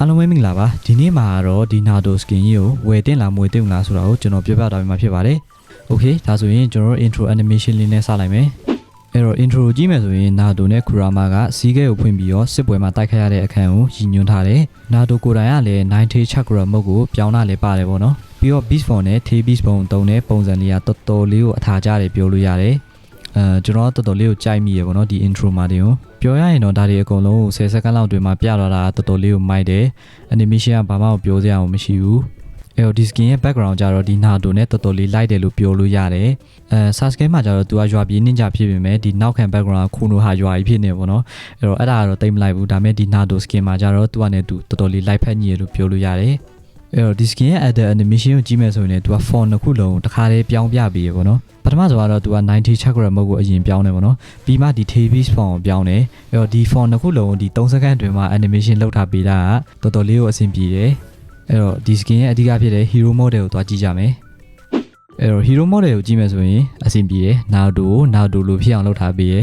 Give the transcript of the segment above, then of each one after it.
အားလုံးပဲမင်္ဂလာပါဒီနေ့မှာတော့ဒီ Naruto skin ကြီးကိုဝယ်တင်လားမဝယ်တင်ဘူးလားဆိုတာကိုကျွန်တော်ပြောပြတာမှာဖြစ်ပါတယ် Okay ဒါဆိုရင်ကျွန်တော်တို့ intro animation လေးနဲ့စလိုက်မယ်အဲ့တော့ intro ကြည့်မယ်ဆိုရင် Naruto နဲ့ Kurama ကစီးခဲကိုဖွင့်ပြီးတော့စစ်ပွဲမှာတိုက်ခိုက်ရတဲ့အခန်းကိုရည်ညွှန်းထားတယ် Naruto ကိုယ်တိုင်ကလည်း90 chakra မုတ်ကိုပြောင်းလာလဲပါတယ်ပေါ့နော်ပြီးတော့ beast form နဲ့ T beast form တုံးတဲ့ပုံစံလေးကတော်တော်လေးကိုအထာကျတယ်ပြောလို့ရတယ် အဲကျွန်တော်တော်တော်လေးကိုကြိုက်မိရပေါ့နော်ဒီ intro မှာတင်ကိုပြောရရင်တော့ဒါတွေအကုန်လုံးကို10စက္ကန့်လောက်တွင်မှာပြတော့တာတော်တော်လေးကိုမိုက်တယ် animation ကဘာမှမပြောစရာမရှိဘူးအဲ့တော့ဒီ skin ရဲ့ background ကြတော့ဒီ Naruto နဲ့တော်တော်လေး light တယ်လို့ပြောလို့ရတယ်အဲ Sasuke မှာကြတော့သူကရွာပြေး ninja ဖြစ်ပေမဲ့ဒီနောက်ခံ background ကခုနိုဟာရွာကြီးဖြစ်နေပေါ့နော်အဲ့တော့အဲ့ဒါကတော့တိတ်မလိုက်ဘူးဒါပေမဲ့ဒီ Naruto skin မှာကြတော့သူကလည်းသူတော်တော်လေး light ဖက်ညီရလို့ပြောလို့ရတယ် အဲ့တော့ဒီ skin ရဲ့ added animation ကိုကြည့်မယ်ဆိုရင်လည်းသူက font တစ်ခုလုံးတစ်ခါတည်းပြောင်းပြပေးရပေါ့နော်ပထမဆိုတော့သူက90 chakra mode ကိုအရင်ပြောင်းတယ်ပေါ့နော်ပြီးမှဒီ TV's font ကိုပြောင်းတယ်အဲ့တော့ဒီ font တစ်ခုလုံးကိုဒီ3စက္ကန့်အတွင်းမှာ animation လောက်ထားပေးတာကတော်တော်လေးကိုအဆင်ပြေတယ်အဲ့တော့ဒီ skin ရဲ့အဓိကဖြစ်တဲ့ hero model ကိုသွားကြည့်ကြမယ်အဲ့တော့ hero model ကိုကြည့်မယ်ဆိုရင်အဆင်ပြေတယ် Naruto ကို Naruto လိုဖြစ်အောင်လုပ်ထားပေးရ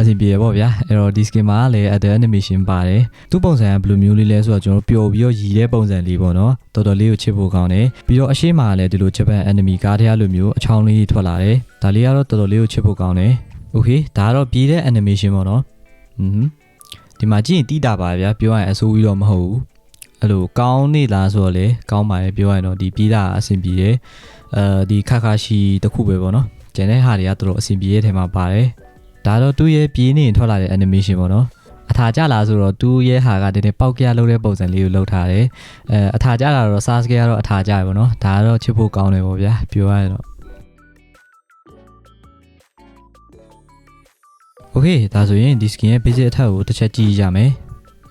အဆင်ပြေရပေါ့ဗျာအဲ့တော့ဒီ skin မှာလည်း add animation ပါတယ်သူ့ပုံစံကဘယ်လိုမျိုးလေးလဲဆိုတော့ကျွန်တော်ပျော်ပြီးတော့ရည်တဲ့ပုံစံလေးပေါ့နော်တော်တော်လေးကိုချစ်ဖို့ကောင်းတယ်ပြီးတော့အရှိမကလည်းဒီလို Japan enemy ကားတရားလိုမျိုးအချောင်းလေးထွက်လာတယ်ဒါလေးကတော့တော်တော်လေးကိုချစ်ဖို့ကောင်းတယ် okay ဒါကတော့ပြေးတဲ့ animation ပေါ့နော်ဟွန်းဒီမှာကြည့်ရင်တိတာပါဗျာပြောရရင်အဆိုးကြီးတော့မဟုတ်ဘူးအဲ့လိုကောင်းနေလားဆိုတော့လေကောင်းပါတယ်ပြောရရင်တော့ဒီပြေးတာအဆင်ပြေတယ်အဲဒီခါခါရှိတစ်ခုပဲပေါ့နော်ကျန်တဲ့ဟာတွေကတော်တော်အဆင်ပြေတဲ့ထဲမှာပါတယ် ဒါတော့သူ့ရဲ့ပြေးနေရင်ထွက်လာတဲ့ animation ပေါ့နော်အထာကြလာဆိုတော့သူ့ရဲ့ဟာကတည်းကပေါက်ကြလုပ်တဲ့ပုံစံလေးကိုလုပ်ထားတယ်အဲအထာကြလာတော့ Sasuke ကတော့အထာကြရပေါ့နော်ဒါကတော့ချစ်ဖို့ကောင်းတယ်ပေါ့ဗျာပြောရရင်တော့ Okay ဒါဆိုရင်ဒီ skin ရဲ့ basic အထက်ကိုတစ်ချက်ကြည့်ကြမယ်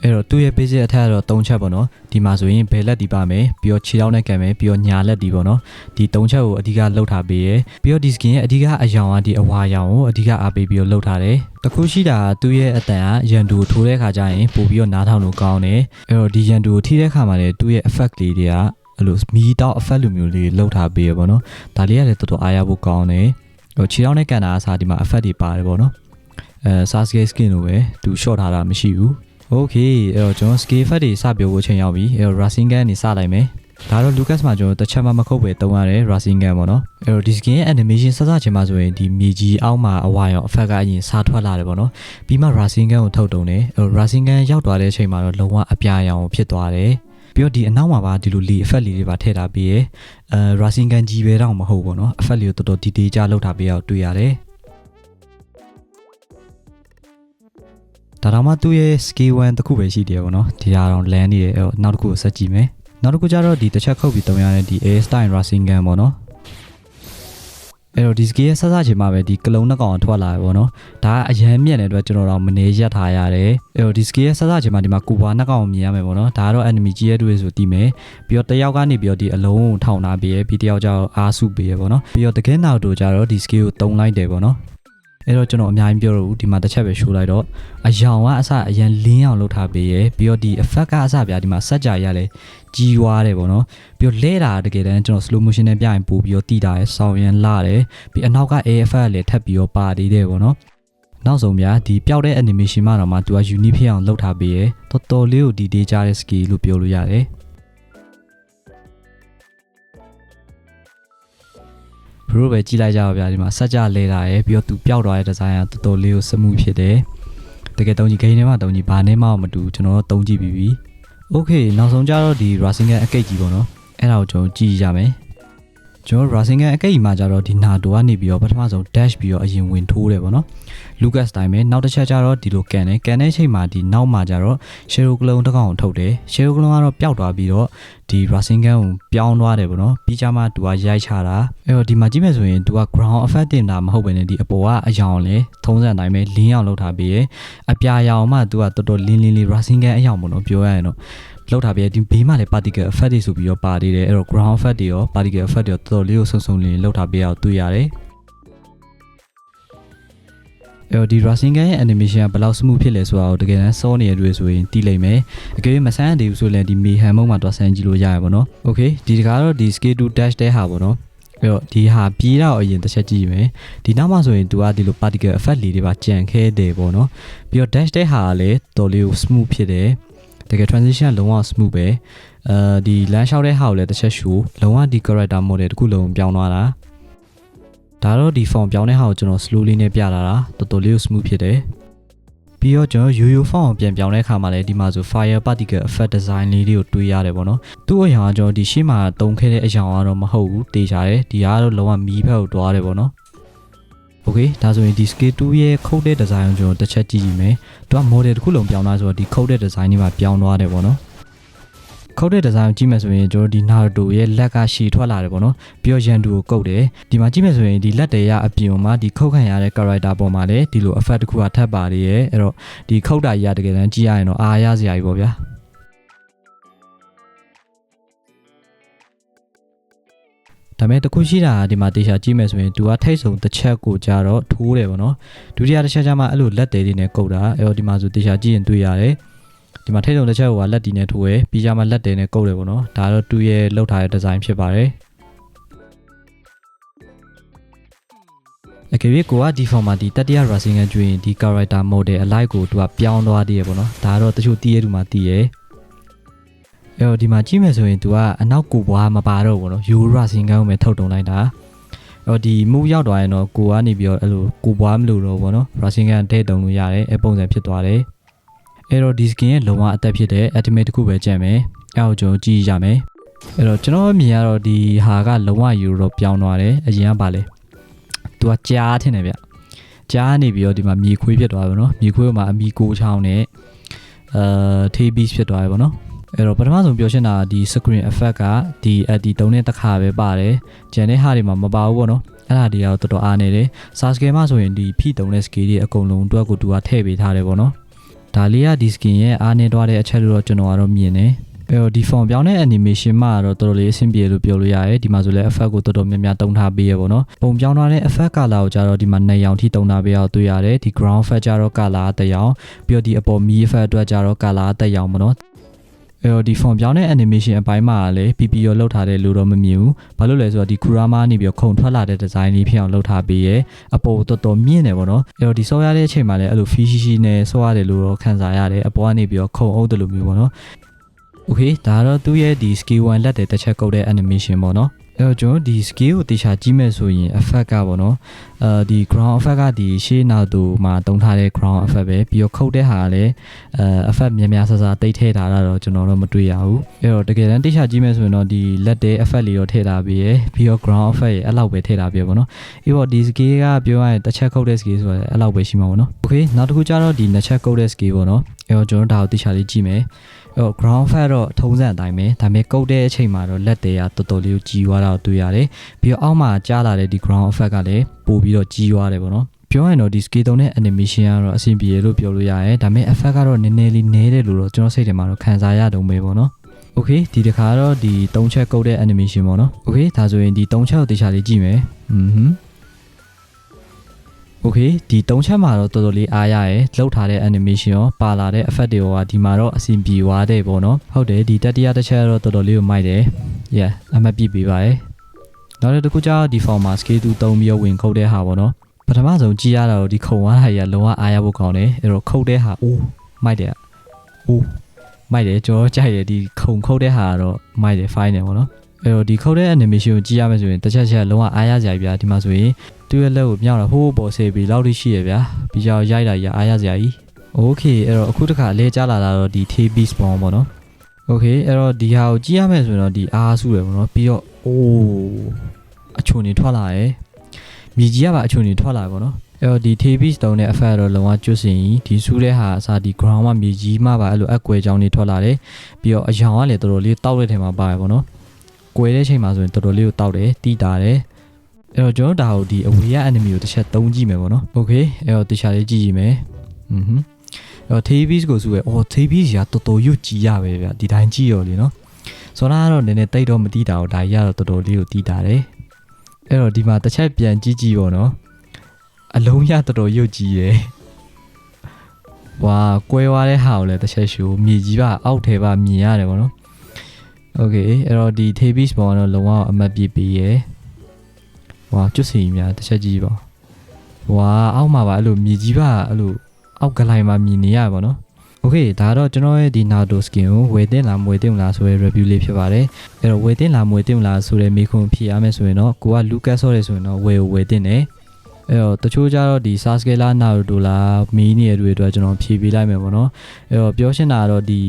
အဲ့တော့သူ့ရဲ့ basic အထက်ကတော့၃ချက်ပေါ့နော်ဒီမှာဆိုရင်ဘယ်လက်ဒီပါမယ်ပြီးတော့ခြေထောက်နဲ့ကန်မယ်ပြီးတော့ညာလက်ဒီပေါ့နော်ဒီ၃ချက်ကိုအဓိကလှုပ်ထားပေးရယ်ပြီးတော့ဒီ skin ရဲ့အဓိကအယောင်ကဒီအဝါရောင်ကိုအဓိကအားပေးပြီးတော့လှုပ်ထားတယ်တခုရှိတာကသူ့ရဲ့အတန်ကရန်တူကိုထိုးတဲ့ခါကျရင်ပို့ပြီးတော့နားထောင်လို့ကောင်းတယ်အဲ့တော့ဒီရန်တူကိုထိတဲ့ခါမှာလည်းသူ့ရဲ့ effect လေးတွေကအဲ့လိုမီတောက် effect လိုမျိုးလေးလှုပ်ထားပေးရပေါ့နော်ဒါလေးကလည်းတော်တော်အားရဖို့ကောင်းတယ်ဟိုခြေထောက်နဲ့ကန်တာအစားဒီမှာ effect တွေပါတယ်ပေါ့နော်အဲ Sasuke skin လိုပဲသူ short ထားတာမရှိဘူး Okay အဲ့တော့ကျွန်တော် scale fat တွေစပြောဖို့ချိန်ရောက်ပြီအဲ့တော့ racing gun နေစလိုက်မယ်ဒါတော့ Lucas မှာကျွန်တော်တစ်ချက်မှမခုတ်ပဲတုံးရတယ် racing gun ပေါ့နော်အဲ့တော့ဒီ skin ရဲ့ animation စစချင်းမှာဆိုရင်ဒီမြေကြီးအောက်မှာအဝါရောင် effect ကအရင်စားထွက်လာတယ်ပေါ့နော်ပြီးမှ racing gun ကိုထုတ်တုံတယ်အဲ့တော့ racing gun ရောက်သွားတဲ့အချိန်မှာတော့လုံးဝအပြာရောင်ဖြစ်သွားတယ်ပြီးတော့ဒီအနောက်မှာပါဒီလိုလေ effect လေးတွေပါထည့်ထားပြီးရယ်အဲ racing gun ကြီးပဲတော့မဟုတ်ပေါ့နော် effect လေးကိုတော်တော် detail ကြလောက်ထားပြီးအောင်တွေ့ရတယ် ဒါတော့မှသူ့ရဲ့ scale 1တစ်ခုပဲရှိတယ်ပေါ့နော်ဒီဟာတော့ land နေတယ်အဲ့တော့နောက်တစ်ခုကိုဆက်ကြည့်မယ်နောက်တစ်ခုကျတော့ဒီတစ်ချက်ခုတ်ပြီးတုံးရတဲ့ဒီ A style racing gun ပေါ့နော်အဲ့တော့ဒီ scale ရဲ့ဆက်စချင်းမှာပဲဒီကလုံးနှစ်ကောင်ထွက်လာတယ်ပေါ့နော်ဒါကအရန်မြက်တဲ့အတွက်ကျွန်တော်တော့မနေရက်ထားရတယ်အဲ့တော့ဒီ scale ရဲ့ဆက်စချင်းမှာဒီမှာကူပွားနှစ်ကောင်မြင်ရမယ်ပေါ့နော်ဒါကတော့ enemy ကြီးရဲ့တွေ့ဆိုတည်မယ်ပြီးတော့တယောက်ကနေပြီးတော့ဒီအလုံးကိုထောင်ထားပြီးရပြီးတယောက်ကျတော့အားစုပေးရပေါ့နော်ပြီးတော့တကယ်နောက်တို့ကျတော့ဒီ scale ကိုတုံးလိုက်တယ်ပေါ့နော် အဲ့တော့ကျွန်တော်အများကြီးပြောတော့ဘူးဒီမှာတစ်ချက်ပဲရှိုးလိုက်တော့အယောင်ကအစအရန်လင်းအောင်လုပ်ထားပေးရပြီးတော့ဒီ effect ကအစဗျာဒီမှာစက်ကြရလဲကြီးွားတယ်ပေါ့နော်ပြီးတော့လဲတာတကယ်တမ်းကျွန်တော် slow motion နဲ့ပြရင်ပို့ပြီးတော့တီးတာရယ်ဆောင်းရန်လာတယ်ပြီးအနောက်က AF effect လည်းထပ်ပြီးတော့ပါသေးတယ်ပေါ့နော်နောက်ဆုံးဗျာဒီပျောက်တဲ့ animation မှာတော့မှသူက unique ဖြစ်အောင်လုပ်ထားပေးရတော်တော်လေးကိုဒီ data ကြတဲ့ skill လို့ပြောလို့ရတယ် ဘရိုပဲကြည့်လိုက်ကြပါဗျာဒီမှာစက်ကြလဲတာရယ်ပြီးတော့သူပျောက်သွားတဲ့ဒီဇိုင်းကတော်တော်လေးကိုစမှုဖြစ်တယ်တကယ်တုံးကြီးဂိမ်းထဲမှာတုံးကြီးဘာနဲ့မှမတူကျွန်တော်တို့တုံးကြည့်ပြီးပြီ Okay နောက်ဆုံးကြတော့ဒီ Racing Gun အကိတ်ကြီးပေါ့နော်အဲ့ဒါကိုကျွန်တော်ကြည့်ရမယ် ကျွန်တော် Racing Gun အကိတ်ကြီးမှာကြတော့ဒီ NATO ကနေပြီးတော့ပထမဆုံး dash ပြီးတော့အရင်ဝင်ထိုးတယ်ပေါ့နော် Lucas တိုင်းပဲနောက်တစ်ချက်ကြတော့ဒီလိုကန်တယ်ကန်တဲ့အချိန်မှာဒီနောက်မှာကြတော့ Shadow Clone တစ်ကောင်ကိုထုတ်တယ် Shadow Clone ကတော့ပျောက်သွားပြီးတော့ဒီ Racing Gun ကိုပြောင်းသွားတယ်ပေါ့နော်ပြီးကြမှာသူကရိုက်ချတာအဲ့တော့ဒီမှာကြည့်မယ်ဆိုရင်သူက ground effect တင်တာမဟုတ်ဘဲနဲ့ဒီအပေါ်ကအယောင်လေထုံးစံတိုင်းပဲလင်းအောင်လုပ်ထားပြီးရယ်အပြာရောင်မှသူကတော်တော်လင်းလင်းလေး Racing Gun အယောင်ပေါ့နော်ပြောရရင်တော့ လောက်ထားပြီးဒီဘေးမှာလည်း particle effect တွေဆိုပြီးတော့ပါသေးတယ်အဲ့တော့ ground effect တွေရော particle effect တွေရောတော်တော်လေးကိုဆုံဆုံလင်းလောက်ထားပေးအောင်တွေ့ရတယ်အဲ့တော့ဒီ Racing Gun ရဲ့ animation ကဘယ်လောက် smooth ဖြစ်လဲဆိုတာကိုတကယ်တမ်းစောနေရတွေ့ဆိုရင်သိလိမ့်မယ်အကယ်၍မဆန်းသေးဘူးဆိုရင်ဒီ Mayhem မုံမှာတော့ဆန်းကြည့်လို့ရရပါတော့ Okay ဒီတကားတော့ဒီ scale to dash တဲ့ဟာပေါ့နော်အဲ့တော့ဒီဟာပြေးတော့အရင်တစ်ချက်ကြည့်မယ်ဒီနောက်မှဆိုရင် तू ကဒီလို particle effect လေးတွေပါကြံခဲတယ်ပေါ့နော်ပြီးတော့ dash တဲ့ဟာကလည်းတော်လေးကို smooth ဖြစ်တယ် တကယ် transition ကလုံးဝ smooth ပဲအဲဒီလမ်းလျှောက်တဲ့ဟာကိုလည်းတစ်ချက်ရှူလုံးဝဒီ character model တစ်ခုလုံးပြောင်းသွားတာဒါတော့ဒီ form ပြောင်းတဲ့ဟာကိုကျွန်တော် slowly နဲ့ပြလာတာတော်တော်လေးကို smooth ဖြစ်တယ်ပြီးတော့ကျွန်တော်ရိုးရိုး form ကိုပြန်ပြောင်းတဲ့အခါမှာလည်းဒီမှာဆို fire particle effect design လေးတွေကိုတွေးရတယ်ပေါ့နော်သူ့အရာကကျွန်တော်ဒီရှေ့မှာတုံးခဲ့တဲ့အရာကတော့မဟုတ်ဘူးတေးချတယ်ဒီကတော့လုံးဝမီးဖက်ကိုတွားတယ်ပေါ့နော် Okay ဒါဆိုရင်ဒီ scale 2ရဲ့ခုတ်တဲ့ design ကိုကျွန်တော်တစ်ချက်ကြည့်ကြည့်မယ်။သူက model တစ်ခုလုံးပြောင်းသွားဆိုတော့ဒီခုတ်တဲ့ design တွေမှာပြောင်းသွားတယ်ပေါ့နော်။ခုတ်တဲ့ design ကိုကြည့်မယ်ဆိုရင်ကျွန်တော်ဒီ Naruto ရဲ့လက်ကရှည်ထွက်လာတယ်ပေါ့နော်။ပြီးတော့ Yandu ကိုကုတ်တယ်။ဒီမှာကြည့်မယ်ဆိုရင်ဒီလက်တွေရအပြင်မှာဒီခုတ်ခံရတဲ့ character ပေါ်မှာလည်းဒီလို effect တစ်ခုကထပ်ပါလေရဲ့။အဲ့တော့ဒီခုတ်တာကြီးကတကယ်တမ်းကြည့်ရရင်တော့အားရစရာကြီးပေါ့ဗျာ။ ဒါပေမဲ့တစ်ခုရှိတာကဒီမှာတေချာကြည့်မယ်ဆိုရင် तू ကထိတ်ဆုံးတစ်ချက်ကိုကြတော့ထိုးတယ်ပေါ့နော်ဒုတိယတစ်ချက်ကျမှအဲ့လိုလက်သေးတွေနဲ့ကုတ်တာအဲ့တော့ဒီမှာဆိုတေချာကြည့်ရင်တွေ့ရတယ်ဒီမှာထိတ်ဆုံးတစ်ချက်ကလက်တီနဲ့ထိုးရယ်ပြီးကြမှာလက်သေးနဲ့ကုတ်တယ်ပေါ့နော်ဒါတော့သူ့ရဲ့လောက်ထားတဲ့ဒီဇိုင်းဖြစ်ပါတယ်အကယ်၍ကိုကဒီ form မှာဒီတတိယ racing ကကျွရင်ဒီ character model alike ကိုသူကပြောင်းသွားသေးရပေါ့နော်ဒါကတော့တချို့တီးရတူမှာတီးရယ် အဲ့တော့ဒီမှာကြည့်မယ်ဆိုရင် तू ကအနောက်ကိုဘွားမပါတော့ဘူးနော်ယူရစင်ကန်းကိုပဲထုတ်တုံလိုက်တာအဲ့တော့ဒီ move ရောက်သွားရင်တော့ကိုကနေပြီးတော့အဲ့လိုကိုဘွားမလို့တော့ဘောနော်ရစင်ကန်းတဲ့တုံလို့ရတယ်အဲ့ပုံစံဖြစ်သွားတယ်အဲ့တော့ဒီ skin ရဲ့လုံအောင်အသက်ဖြစ်တဲ့ ultimate တစ်ခုပဲကြံ့မယ်အဲ့အောင်ကျွန်တော်ကြည့်ရမယ်အဲ့တော့ကျွန်တော်မြင်ရတော့ဒီဟာကလုံအောင်ယူတော့ပြောင်းသွားတယ်အရင်ကပါလေ तू ကကြားထင်တယ်ဗျကြားနေပြီးတော့ဒီမှာမြေခွေးဖြစ်သွားတယ်ဗောနော်မြေခွေးကမှအမီကိုချောင်းနဲ့အာ TB ဖြစ်သွားတယ်ဗောနော် အဲ့တော့ပထမဆုံးပြောရှင်းတာဒီ screen effect ကဒီအဒီတုံးတဲ့တစ်ခါပဲပါတယ်ကျန်တဲ့ဟာတွေမှာမပါဘူးပေါ့နော်အဲ့ဒါတွေကတော့တော်တော်အားနေတယ် Sasuke မှာဆိုရင်ဒီဖိတုံးတဲ့ skill တွေအကုန်လုံးအတွက်ကိုသူကထည့်ပေးထားတယ်ပေါ့နော်ဒါလေးကဒီ skin ရဲ့အားနေသွားတဲ့အချက်လို့တော့ကျွန်တော်ကတော့မြင်တယ်အဲ့တော့ဒီ form ပြောင်းတဲ့ animation မှာတော့တော်တော်လေးအဆင်ပြေလို့ပြောလို့ရတယ်ဒီမှာဆိုလဲ effect ကိုတော်တော်များများတုံးထားပေးရပေါ့နော်ပုံပြောင်းသွားတဲ့ effect color ကိုကြတော့ဒီမှာနှစ်ရောင်ထိတုံးထားပေးအောင်တွေ့ရတယ်ဒီ ground effect ကြတော့ color တစ်ရောင်ပြီးတော့ဒီအပေါ် mi effect အတွက်ကြတော့ color တစ်ရောင်ပေါ့နော် အဲ့တော့ဒီ form ပြောင်းတဲ့ animation အပိုင်းမှာလည်း PPO လောက်ထားတဲ့လို့တော့မမြင်ဘူးဘာလို့လဲဆိုတော့ဒီ Kurama နေပြီးတော့ခုံထွက်လာတဲ့ design လေးဖြစ်အောင်လုပ်ထားပေးရဲ့အပေါ်တော်တော်မြင့်တယ်ပေါ့နော်အဲ့တော့ဒီဆော့ရတဲ့အချိန်မှာလည်းအဲ့လို fish ရှိနဲ့ဆော့ရတယ်လို့တော့ခံစားရတယ်အပေါ်ကနေပြီးတော့ခုံအုပ်တယ်လို့မျိုးပေါ့နော် Okay ဒါတော့သူ့ရဲ့ဒီ skill 1လက်တဲ့တစ်ချက်ကုတ်တဲ့ animation ပေါ့နော် အဲ့တော့ကျွန်တော်ဒီ skill ကိုတေချာကြည့်မဲ့ဆိုရင် effect ကပေါ့နော်အဲဒီ ground effect ကဒီရှေးနောက်သူမှာတုံးထားတဲ့ ground effect ပဲပြီးတော့ခုတ်တဲ့ဟာကလည်းအဲ effect များများဆဆတိတ်ထည့်ထားတာတော့ကျွန်တော်တော့မတွေ့ရဘူးအဲ့တော့တကယ်တမ်းတေချာကြည့်မဲ့ဆိုရင်တော့ဒီလက်တဲ့ effect လေးတော့ထည့်ထားပြီးရယ်ပြီးတော့ ground effect ရဲ့အဲ့လောက်ပဲထည့်ထားပြီးပေါ့နော်အေးပေါ့ဒီ skill ကပြောရရင်တစ်ချက်ခုတ်တဲ့ skill ဆိုတော့အဲ့လောက်ပဲရှိမှာပေါ့နော် Okay နောက်တစ်ခုကျတော့ဒီနှစ်ချက်ခုတ်တဲ့ skill ပေါ့နော်အဲ့တော့ကျွန်တော်ဒါကိုတေချာလေးကြည့်မယ်အဲ့တော့ ground fat တော့ထုံးစံအတိုင်းပဲဒါပေမဲ့ကုတ်တဲ့အချိန်မှာတော့လက်တွေကတော်တော်လေးကိုကြီးသွားတာကိုတွေ့ရတယ်ပြီးတော့အောက်မှာကြားလာတဲ့ဒီ ground effect ကလည်းပို့ပြီးတော့ကြီးသွားတယ်ပေါ့နော်ပြောရရင်တော့ဒီ scale တုံးတဲ့ animation ကတော့အဆင်ပြေလို့ပြောလို့ရတယ်ဒါပေမဲ့ effect ကတော့နည်းနည်းလေးနည်းတယ်လို့တော့ကျွန်တော်စိတ်ထဲမှာတော့ခံစားရတုံးပဲပေါ့နော် Okay ဒီတစ်ခါတော့ဒီ၃ချက်ကုတ်တဲ့ animation ပေါ့နော် Okay ဒါဆိုရင်ဒီ၃ချက်ကိုတေချာလေးကြည့်မယ်อืมဟွန်း Okay ဒီ၃ချက်မှာတော့တော်တော်လေးအားရရယ်လောက်ထားတဲ့ animation ရောပါလာတဲ့ effect တွေရောဒီမှာတော့အဆင်ပြေသွားတယ်ပေါ့နော်ဟုတ်တယ်ဒီတတိယတစ်ချက်တော့တော်တော်လေးကိုမိုက်တယ် yeah အမှတ်ပြပေးပါရယ်နောက်တစ်ခုကျတော့ဒီ form မှာ scale 2သုံးပြီးတော့ဝင်ခုတ်တဲ့ဟာပေါ့နော်ပထမဆုံးကြည့်ရတာတော့ဒီခုံသွားတာကြီးကလုံးဝအားရဖို့ကောင်းတယ်အဲ့တော့ခုတ်တဲ့ဟာအိုးမိုက်တယ်အိုးမိုက်တယ်ကျွန်တော်ကြိုက်တယ်ဒီခုံခုတ်တဲ့ဟာကတော့မိုက်တယ် fine တယ်ပေါ့နော်အဲ့တော့ဒီခုတ်တဲ့ animation ကိုကြည့်ရမယ်ဆိုရင်တစ်ချက်ချက်လုံးဝအားရစရာကြီးဗျာဒီမှာဆိုရင် သူ့ရဲ့လက်ကိုမြောက်တာဟိုးပေါ်ဆေးပြီးလောက်ထိရှိရဗျာပြီးကြောင်ရိုက်တာကြီးအားရစရာကြီးโอเคအဲ့တော့အခုတခါလဲကြားလာတာတော့ဒီ TB spawn ပေါ့နော်โอเคအဲ့တော့ဒီဟာကိုကြည့်ရမယ်ဆိုရင်တော့ဒီအားစုတယ်ပေါ့နော်ပြီးတော့အိုးအချုံနေထွက်လာရယ်မြေကြီးကပါအချုံနေထွက်လာပေါ့နော်အဲ့တော့ဒီ TB stone နဲ့ effect တော့လုံးဝကျွတ်စင်ကြီးဒီစူးတဲ့ဟာအစားဒီ ground မှာမြေကြီးမှပါအဲ့လိုအကွယ်ကြောင်းနေထွက်လာတယ်ပြီးတော့အယောင်ကလည်းတော်တော်လေးတောက်တဲ့ထဲမှာပါတယ်ပေါ့နော်ကွယ်တဲ့ချိန်မှာဆိုရင်တော်တော်လေးကိုတောက်တယ်တီးတာတယ် အဲ့တော့ကျွန်တော်ဒါကိုဒီအဝေးရ enemy ကိုတစ်ချက်သုံးကြည့်မယ်ပေါ့နော်။ Okay အဲ့တော့တခြားလေးကြည့်ကြည့်မယ်။อือဟึအဲ့တော့ TBs ကိုစုရဲအော် TBs ရာတော်တော်ရွတ်ကြည့်ရပဲဗျဒီတိုင်းကြည့်ရောလေနော်။ဆိုတော့ကတော့နည်းနည်းတိတ်တော့မတီးတာကိုဒါကြီးကတော့တော်တော်လေးကိုတီးတာတယ်။အဲ့တော့ဒီမှာတစ်ချက်ပြန်ကြည့်ကြည့်ပေါ့နော်။အလုံးရတော်တော်ရွတ်ကြည့်ရဲ။ဝါကွဲသွားတဲ့ဟာကိုလည်းတစ်ချက်ရှိုးမြေကြီးပါအောက်ထဲပါမြင်ရတယ်ပေါ့နော်။ Okay အဲ့တော့ဒီ TBs ပေါ်ကတော့လုံးဝအမတ်ပြပေးရဲ။ ဟွာကျွတ်စီများတစ်ချက်ကြည့်ပါဟွာအောက်မှာပါအဲ့လိုမြေကြီးပါအဲ့လိုအောက်ကလိုင်းမှာမြင်နေရပါတော့โอ Okay ဒါကတော့ကျွန်တော်ရဲ့ဒီ Naruto skin ကိုဝယ်တင်လားမဝယ်တင်လားဆိုတဲ့ review လေးဖြစ်ပါတယ်အဲ့တော့ဝယ်တင်လားမဝယ်တင်လားဆိုတဲ့မိခွန်းဖြေရမယ်ဆိုရင်တော့ကိုက Lucas ဆိုရဲဆိုရင်တော့ဝယ်ကိုဝယ်တင်တယ်အဲ့တော့တချို့ကြတော့ဒီ Sasuke လား Naruto လားမီးနေရတွေအတွက်ကျွန်တော်ဖြေပေးလိုက်မယ်ပေါ့နော်အဲ့တော့ပြောရှင်းတာကတော့ဒီ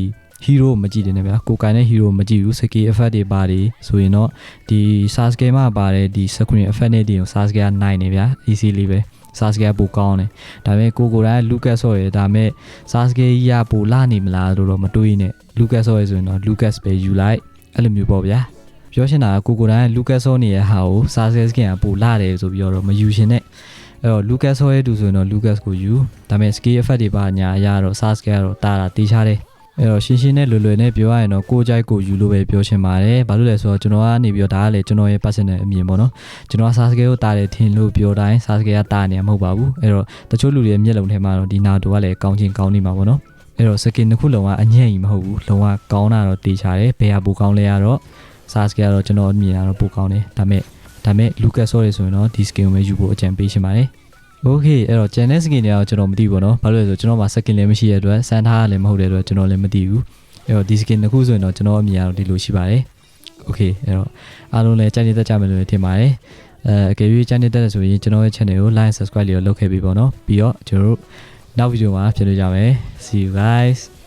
hero မကြည့်တယ်နဲ့ဗျာကိုကန်တဲ့ hero မကြည့်ဘူး skill effect တွေပါတယ်ဆိုရင်တော့ဒီ Sasuke မှာပါတယ်ဒီ screen effect နဲ့ဒီကို Sasuke ကနိုင်နေဗျာ easy လေးပဲ Sasuke ကပိုကောင်းတယ်ဒါပေမဲ့ကိုကိုယ်တိုင် Lucas ဆိုရယ်ဒါပေမဲ့ Sasuke ကြီးကပိုလာနေမလားလို့တော့မတွေးနဲ့ Lucas ဆိုရယ်ဆိုရင်တော့ Lucas ပဲယူလိုက်အဲ့လိုမျိုးပေါ့ဗျာပြောချင်တာကကိုကိုယ်တိုင် Lucas ဆိုနေတဲ့ဟာကို Sasuke skin ကပိုလာတယ်ဆိုပြီးတော့မယူရှင်နဲ့အဲ့တော့ Lucas ဆိုရဲတူဆိုရင်တော့ Lucas ကိုယူဒါပေမဲ့ skill effect တွေပါညာအရတော့ Sasuke ကတော့တာတာတေးချတယ် အဲ့တော့ရှင်းရှင်းနဲ့လွယ်လွယ်နဲ့ပြောရရင်တော့ကိုကြိုက်ကိုယူလို့ပဲပြောချင်ပါတယ်။ဘာလို့လဲဆိုတော့ကျွန်တော်ကနေပြီးတော့ဒါကလေကျွန်တော်ရဲ့ personal အမြင်ပေါ့နော်။ကျွန်တော်က Sasuke ကိုတာတယ်ထင်လို့ပြောတိုင်း Sasuke ကတာနေမှာမဟုတ်ပါဘူး။အဲ့တော့တချို့လူတွေရဲ့မျက်လုံးထဲမှာတော့ဒီ Naruto ကလည်းကောင်းချင်းကောင်းနေမှာပေါ့နော်။အဲ့တော့ skin တစ်ခုလုံးကအညံ့ကြီးမဟုတ်ဘူး။လုံးဝကောင်းတာတော့တေချာတယ်။ဘယ်ဟာပိုကောင်းလဲရတော့ Sasuke ကတော့ကျွန်တော်အမြင်ကတော့ပိုကောင်းတယ်။ဒါပေမဲ့ဒါပေမဲ့ Lucas ဆိုရဆိုရင်တော့ဒီ skin ကိုပဲယူဖို့အကြံပေးရှင်ပါတယ်။ Okay အဲ့တော့ channel skin တွေကတော့ကျွန်တော်မသိဘူးပေါ့နော်။ဘာလို့လဲဆိုတော့ကျွန်တော်မှာ skin လည်းမရှိတဲ့အတွက်စမ်းထားရလည်းမဟုတ်တဲ့အတွက်ကျွန်တော်လည်းမသိဘူး။အဲ့တော့ဒီ skin တစ်ခုဆိုရင်တော့ကျွန်တော်အမြင်ကတော့ဒီလိုရှိပါတယ်။ Okay အဲ့တော့အားလုံးလည်းကြိုက်နေတတ်ကြမယ်လို့ထင်ပါတယ်။အဲအကယ်၍ကြိုက်နေတတ်တယ်ဆိုရင်ကျွန်တော်ရဲ့ channel ကို like subscribe လေးကိုလုပ်ခဲ့ပြီးပေါ့နော်။ပြီးတော့ကျွန်တော်တို့နောက်ဗီဒီယိုမှာပြန်တွေ့ကြမယ်။ See you guys